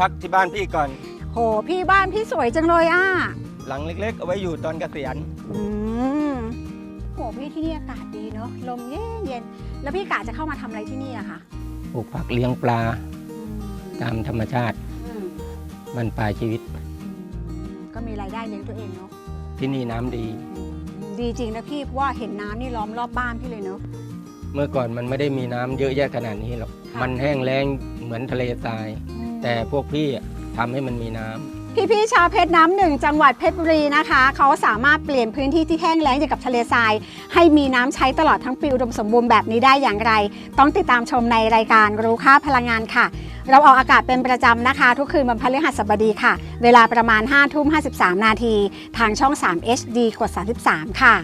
พักที่บ้านพี่ก่อน โห พี่บ้านพี่สวยจังเลยอะ หลังเล็กๆ เอาไว้อยู่ตอนเกษียณอืมโห พี่ที่นี่อากาศดีเนาะ ลมเย็นเย็นๆแล้วพี่กะจะเข้ามาทำอะไรที่นี่อะคะปลูกผักเลี้ยงปลาตามธรรมชาติอืมมันปลายชีวิต ก็มีรายได้เลี้ยงตัวเองเนาะที่นี่น้ำดี อืมดีจริงนะพี่ เพราะว่าเห็นน้ำนี่ล้อมรอบบ้านพี่เลยเนาะ เมื่อก่อนมันไม่ได้มีน้ำเยอะแยะขนาดนี้หรอก ค่ะ มันแห้งแล้งเหมือนทะเลทราย แต่พวกพี่ทำให้มันมีน้ำพี่ๆชาวเพชรน้ำหนึ่งจังหวัดเพชรบุรีนะคะ เขาสามารถเปลี่ยนพื้นที่ที่แห้งแล้งอย่างกับทะเลทราย ให้มีน้ำใช้ตลอดทั้งปีอุดมสมบูรณ์แบบนี้ได้อย่างไร ต้องติดตามชมในรายการรู้ค่าพลังงานค่ะ เราออกอากาศเป็นประจำนะคะ ทุกคืนวันพฤหัสบดีค่ะ เวลาประมาณ5ทุ่ม53 นาที ทางช่อง 3 HD กด 33 ค่ะ